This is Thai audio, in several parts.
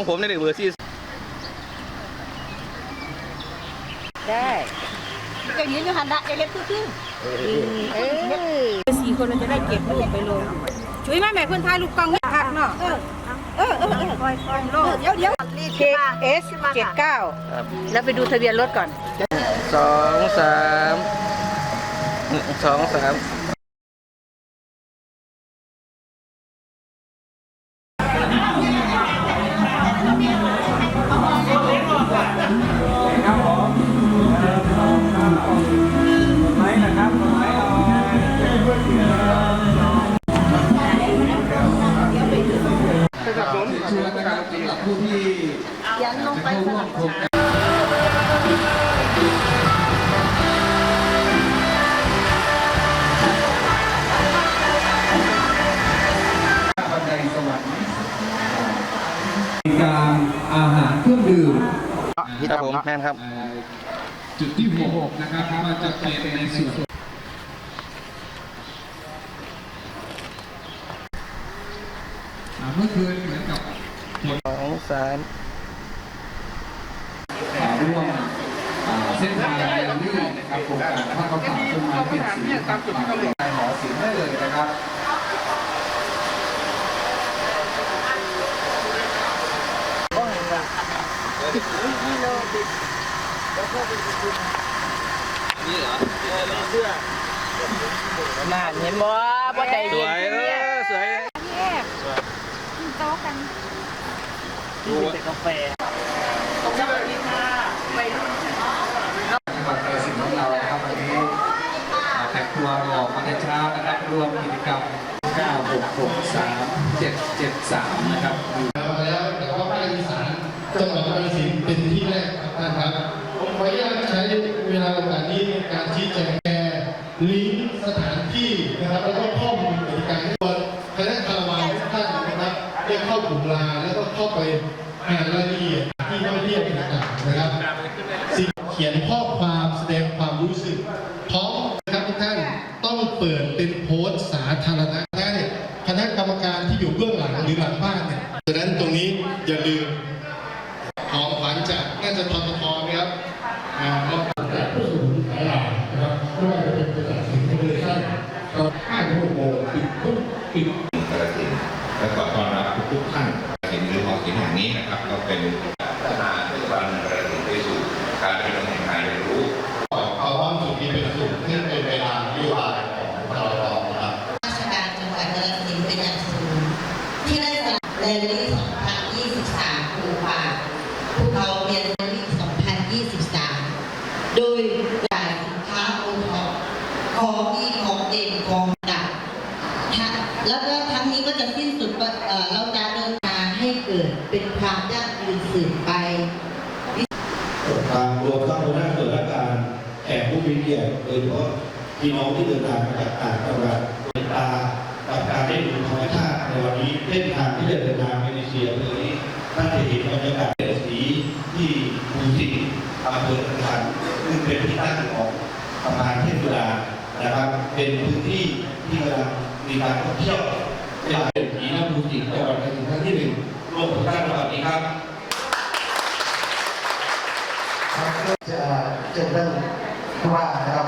ของผมนี่ได้เบอร์สี่ได้จะยืนอยู่หันละจะเล็บครึ่งเออสี่คนเราจะได้เก็บรูปไปลงช่วยแม่แม่เพื่อนถ่ายรูปกล้องนี่พักเนาะเออเออเออเออคอยคอยโลเออเดี๋ยวเดี๋ยวเคเอสเจ็ดเก้าครับแล้วไปดูทะเบียนรถก่อนสองสามหนึ่งสองสาม ยันลงไปสลับบันไดสวรรค์มีการอาหารเครื่องดื่มครับผมแม่นครับ จุดที่หัวหกนะครับมันจะเป็นในส่วนเมื่อคืนเหมือนกับผลสองสาม ร่วมเส้นทางเดินลื่นะครับโครงการถ้าเขาผ่านต้นม้เป็นสีตามจุดที่กำหนดหมอเสียงได้เลยนะครับนี่เหรอเสื้อน่าเห็นบ่บ่ใจสดีวยเออสวยแยกกินโต๊ะกันดูแต่กาแฟ จังหวัดกาฬสินธุ์ของเรานะครับวันนี้อ่าแต่งตัวหล่อมาแต่เช้านะครับ รวมกิจกรรม9663นะครับมาแล้วแต่ว่าภาคอีสานจังหวัดกาฬสินธุ์เป็นที่แรกครับท่านครับผมขออนุญาตใช้เวลาโอกาสนี้ในการชี้แจงแชร์ลิงก์สถานที่นะครับแล้วก็ข้อมูลกติกาให้ตัวคณะคารวานทุกท่านนะครับได้เข้ากลุ่มลาแล้วก็เข้าไปอ่านรายละเอียดที่ท่องเที่ยวต่างๆนะครับสิ่งเขียนข้อความแสดงความรู้สึก อยู่เบื้องหลังหรือหลังบ้านเนี่ยดังนั้นตรงนี้อย่าลืมของขวัญจากน่าจะทททไหมครับอ่าแล้วจากผู้สนับสนุนหลายรายนะครับไม่ว่าจะเป็นบริษัทสิงคโปร์ชั่นก็ห้าถึงหกโมงปิดทุกปิด กระสินและขอต้อนรับทุกๆท่านกระสินหรือหอศิลป์แห่งนี้นะครับก็เป็นพัฒนาเทศบาลกระสินไปสู่การเป็นแห่งการเรียนรู้ เอาว่าสุขนี้เป็นสุขที่เป็นเวลานโยบายของเราเรานะครับ ราชการจังหวัดกาฬสินธุ์เป็นอย่างสูงที่ได้สนับเรลลี่2023ภูป่าภูเขาเรียนเรลลี่2023 โดยจ่ายสินค้าโอท็อปของดีของเด่นของดับทั้งแล้วก็ทั้งนี้ก็จะสิ้นสุดว่าเอ่อเราจะเดินทางให้เกิดเป็นความยั่งยืนสืบไป ทางรวมทั้งหัวหน้าส่วนราชการแขกผู้มีเกียรติโดยเฉพาะพี่น้องที่เดินทางมาจากต่างจังหวัดเป็นตากับการได้ดูธรรมชาติในวันนี้เส้นทางที่จะเดินทางไปในเชียร์เลยนี้ท่านจะเห็นบรรยากาศเป็นสีที่ภูสิงห์อำเภอตะคันซึ่งเป็นที่ตั้งของสะพานเทพบุรานะครับ เป็นพื้นที่ที่กำลังมีการท่องเที่ยวเป็นผีน้ำภูสิงห์จังหวัดกาฬสินธุ์ครั้งที่หนึ่งรวมทุกท่านสวัสดีครับ จะจะเริ่มผู้ว่านะครับ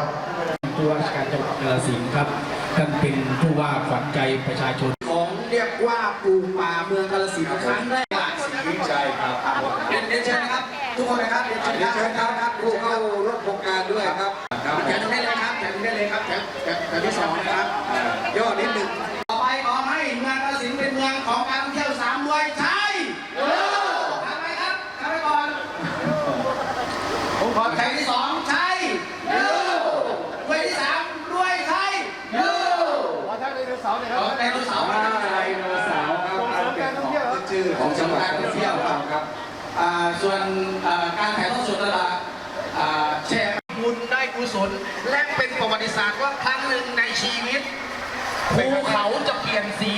ผู้ว่าราชการจังหวัดกาฬสินธุ์ครับท่านเป็นผู้ว่าขวัญใจประชาชน ของเรียกว่าปลูกป่าเมืองกาฬสินธุ์ครั้งแรกสีวิจัยครับเรียนเรียนเชิญนะครับ ทุกคนนะครับเรียนเชิญครับเชิญครับครับผู้เข้าร่วมโครงการด้วยครับครับแถวตรงนี้เลยครับแถวตรงนี้เลยครับแถวแถวแถวที่สองนะครับย่อนิดหนึ่งต่อไปขอให้เมืองกาฬสินธุ์เป็นเมืองของการท่องเที่ยวสามรวยใช่ทำไมครับทำไปก่อนผมขอแถวที่สองใช่รวยที่สามรวยใช่ขอแถ วที่สองขอแถวที่สองครับไดโนเสาร์ครับอันเป็นของขึ้นชื่อของจังหวัดการท่องเที่ยวครับครับอ่าส่วนอ่าการถ่ายทอดสดตลาดอ่าแชร์บุญได้กุศลและเป็นประวัติศาสตร์ว่าครั้งหนึ่งในชีวิตภูเขาจะเปลี่ยนสี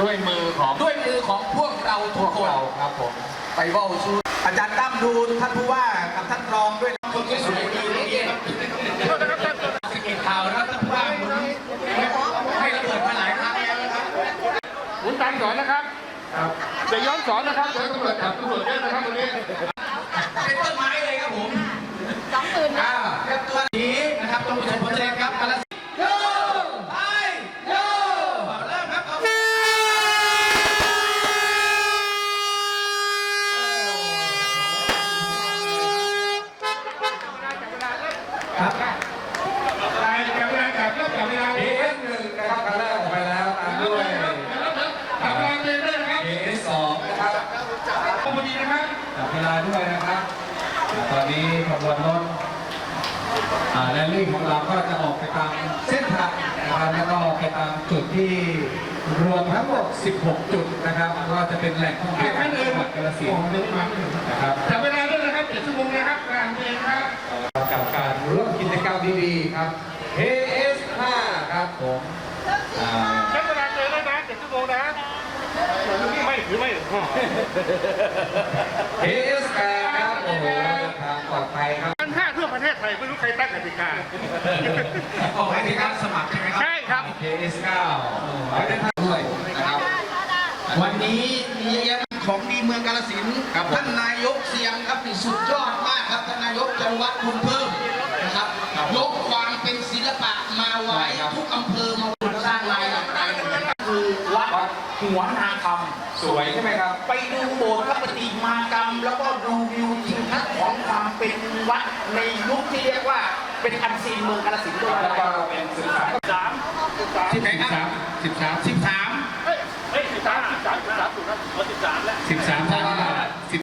ด้วยมือของด้วยมือของพวกเราทุกคน ครับผม ไปเว่าชูอาจารย์ตั้มดูท่านผู้ว่ากับท่านรองด้วยนะคนที่สวยดีนี่สกิดข่าวนะท่านผู้ว่าหมุน ให้ระเบิดมาหลายครั้งแล้วนะครับหมุนตามสอนนะครับได้จะย้อนสอนนะครับตำรวจจับตำรวจเยอะนะครับตรงนี้เป็นต้นไม้เลยครับผม สองตื่นนะ อ่าเรียบตัวนี้นะครับต้องชมผลแสดงครับกาลสินธุ์โยไปโยเริ่มครับ ครับ ตายจับเวลาจับแล้วจับเวลา เอ เลย สหนึ่งนะครับครั้งแรกออกไปแล้วตามด้วย จับเวลาเลยด้วยนะครับ เอสสองนะครับ ขอบคุณดีนะครับ จับเวลา ด้วยนะครับอ่าตอนนี้ขบวนรถอ่าแรลลี่ของเราก็จะออกไปตามเส้นทางนะครับแล้วก็ไปตามจุดที่รวมทั้งหมด 16 จุดนะครับก็จะเป็นแหล่งท่องเที่ยวของจังหวัดกาฬสินธุ์นะครับจับเวลาด้วยนะครับเจ็ดชั่วโมงนะครับงานเองครับกับการร่วมกิจกรรมดีๆครับ AS5 ครับผม ไม่หรือไม่อ๋อ AS8 ครับโอ้โหทางปลอดภัยครับการแพทย์ทั่วประเทศไทยไม่รู้ใครตั้งกติกาออกให้ในการสมัครใช่ไหมครับ ใช่ครับ AS9 โอ้โหได้ท่านด้วยนะครับ วันนี้มีเยอะของดีเมืองกาฬสินธุ์ท่านนายกเสียงครับนี่สุดยอดมากครับท่านนายกจังหวัดคุณเพิ่มนะครับ ยกความเป็นศิลปะมาไว้ทุกอำเภอมา หัวนาคำสวยใช่ไหมครับ ไปดูโบสถ์พระปฏิมากรรม แล้วก็ดูวิวทิวทัศน์ของความเป็นวัดในยุคที่เรียกว่าเป็นอันซีนเมืองกาฬสินธุ์ด้วยแล้วก็เป็นศึกษาสามสามสิบไหนครับ13 13สิบสามเฮ้ยเฮ้ยสิบสามสิบสามสิบสามถูกครับเอาสิบสามแล้ว13ท่าน